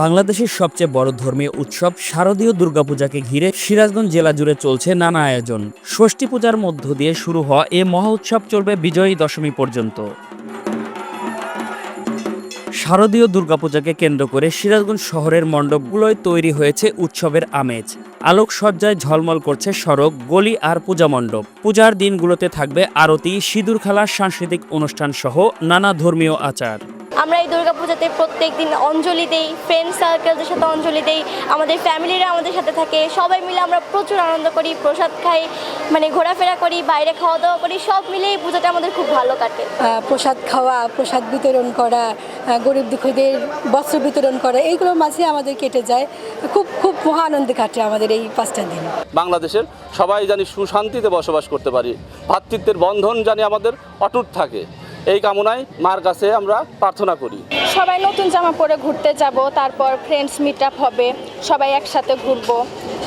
বাংলাদেশের সবচেয়ে বড় ধর্মীয় উৎসব শারদীয় দুর্গাপূজাকে ঘিরে সিরাজগঞ্জ জেলা জুড়ে চলছে নানা আয়োজন। ষষ্ঠী পূজার মধ্য দিয়ে শুরু হওয়া এ মহা উৎসব চলবে বিজয়ী দশমী পর্যন্ত। শারদীয় দুর্গাপূজাকে কেন্দ্র করে সিরাজগঞ্জ শহরের মণ্ডপগুলোয় তৈরি হয়েছে উৎসবের আমেজ। আলোকসজ্জায় ঝলমল করছে সড়ক, গলি আর পূজা মণ্ডপ। পূজার দিনগুলোতে থাকবে আরতি সিঁদুর খেলা সাংস্কৃতিক অনুষ্ঠান সহ নানা ধর্মীয় আচার। আমরা এই দুর্গাপূজাতে প্রত্যেক দিন অঞ্জলি দেই ফ্রেন্ড সার্কেলদের সাথে অঞ্জলি দেই আমাদের ফ্যামিলিরা আমাদের সাথে থাকে সবাই মিলে আমরা প্রচুর আনন্দ করি প্রসাদ খাই মানে ঘোরাফেরা করি বাইরে খাওয়া দাওয়া করি সব মিলে এই পুজোটা আমাদের খুব ভালো কাটে। প্রসাদ খাওয়া প্রসাদ বিতরণ করা গরিব দুঃখীদের বস্ত্র বিতরণ করা এইগুলোর মাঝে আমাদের কেটে যায়। খুব খুব মহা আনন্দে কাটে আমাদের এই পাঁচটা দিন। বাংলাদেশের সবাই জানি সুশান্তিতে বসবাস করতে পারি ভ্রাতৃত্বের বন্ধন জানি আমাদের অটুট থাকে। এই কামনায় মার কাছে আমরা প্রার্থনা করি। সবাই নতুন জামা পরে ঘুরতে যাব, তারপর ফ্রেন্ডস মিট আপ হবে, সবাই একসাথে ঘুরবো।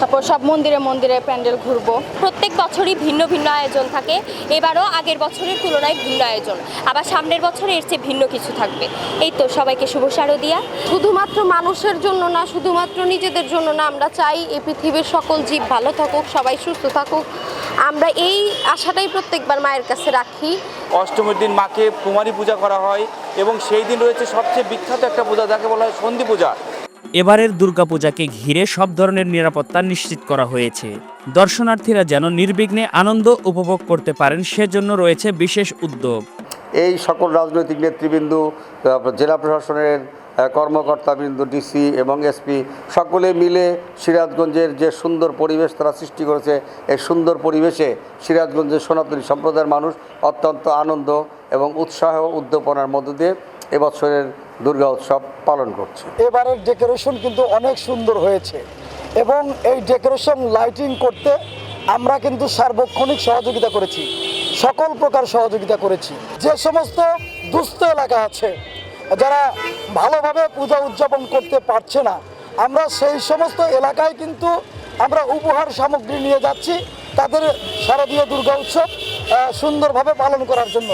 তারপর সব মন্দিরে মন্দিরে প্যান্ডেল ঘুরবো। প্রত্যেক বছরই ভিন্ন ভিন্ন আয়োজন থাকে। এবারও আগের বছরের তুলনায় ভিন্ন আয়োজন। আবার সামনের বছরে এর চেয়ে ভিন্ন কিছু থাকবে। এই তো সবাইকে শুভ শারদিয়া। শুধুমাত্র মানুষের জন্য না শুধুমাত্র নিজেদের জন্য না আমরা চাই এই পৃথিবীর সকল জীব ভালো থাকুক সবাই সুস্থ থাকুক। আমরা এই আশাটাই প্রত্যেকবার মায়ের কাছে রাখি। অষ্টমীর দিন মাকে কুমারী পূজা করা হয় এবং সেই দিন রয়েছে সবচেয়ে বিখ্যাত একটা পূজা যাকে বলা হয় সন্ধি পূজা। এবারের দুর্গাপূজাকে ঘিরে সব ধরনের নিরাপত্তা নিশ্চিত করা হয়েছে। দর্শনার্থীরা যেন নির্বিঘ্নে আনন্দ উপভোগ করতে পারেন, সেজন্য রয়েছে বিশেষ উদ্যোগ। এই সকল রাজনৈতিক নেতৃবৃন্দ জেলা প্রশাসনের কর্মকর্তাবৃন্দ ডিসি এবং এসপি, সকলে মিলে সিরাজগঞ্জের যে সুন্দর পরিবেশ তারা সৃষ্টি করেছে, এই সুন্দর পরিবেশে সিরাজগঞ্জের সনাতনী সম্প্রদায়ের মানুষ অত্যন্ত আনন্দ এবং উৎসাহ উদ্দীপনার মধ্য দিয়ে এবছরের দুর্গা উৎসব পালন করছে। এবারের ডেকোরেশন কিন্তু অনেক সুন্দর হয়েছে এবং এই ডেকোরেশন লাইটিং করতে আমরা কিন্তু সার্বক্ষণিক সহযোগিতা করেছি, সকল প্রকার সহযোগিতা করেছি। যে সমস্ত দুস্থ এলাকা আছে, যারা ভালোভাবে পূজা উদযাপন করতে পারছে না, আমরা সেই সমস্ত এলাকায় কিন্তু আমরা উপহার সামগ্রী নিয়ে যাচ্ছি, তাদের শারদীয় দুর্গা উৎসব সুন্দরভাবে পালন করার জন্য।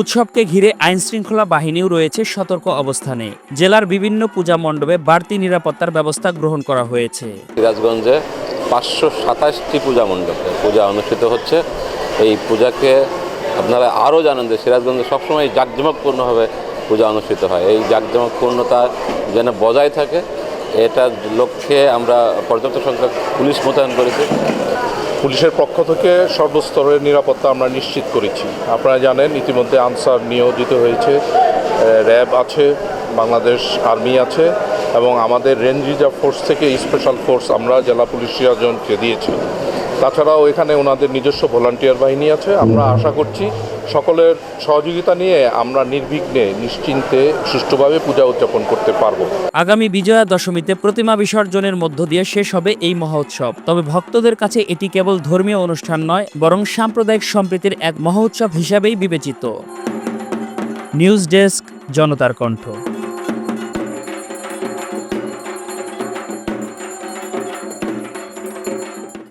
উৎসবকে ঘিরে আইন শৃঙ্খলা বাহিনীও রয়েছে সতর্ক অবস্থানে। জেলার বিভিন্ন পূজা মণ্ডপে বাড়তি নিরাপত্তার ব্যবস্থা গ্রহণ করা হয়েছে। সিরাজগঞ্জে পাঁচশো সাতাশটি পূজা মণ্ডপে পূজা অনুষ্ঠিত হচ্ছে। এই পূজাকে আপনারা আরও জানেন যে সিরাজগঞ্জে সবসময় জাঁকজমকপূর্ণভাবে পূজা অনুষ্ঠিত হয়। এই জাঁকজমকপূর্ণতা যেন বজায় থাকে এটার লক্ষ্যে আমরা পর্যাপ্ত সংখ্যক পুলিশ মোতায়েন করেছি। পুলিশের পক্ষ থেকে সর্বস্তরের নিরাপত্তা আমরা নিশ্চিত করেছি। আপনারা জানেন, ইতিমধ্যে আনসার নিয়োজিত হয়েছে। র্যাব আছে, বাংলাদেশ আর্মি আছে এবং আমাদের রেঞ্জ রিজার্ভ ফোর্স থেকে স্পেশাল ফোর্স আমরা জেলা পুলিশ সিয়াজনকে দিয়েছি। তাছাড়াও এখানে ওনাদের নিজস্ব ভলান্টিয়ার বাহিনী আছে। আমরা আশা করছি সকলের সহযোগিতা নিয়ে আমরা নির্বিঘ্নে, নিশ্চিন্তে, সুষ্ঠুভাবে পূজা উদযাপন করতে পারব। আগামী বিজয়া দশমীতে প্রতিমা বিসর্জনের মধ্য দিয়ে শেষ হবে এই মহোৎসব। তবে ভক্তদের কাছে এটি কেবল ধর্মীয় অনুষ্ঠান নয়, বরং সাম্প্রদায়িক সম্প্রীতির এক মহোৎসব হিসাবেই বিবেচিত। নিউজ ডেস্ক, জনতার কণ্ঠ।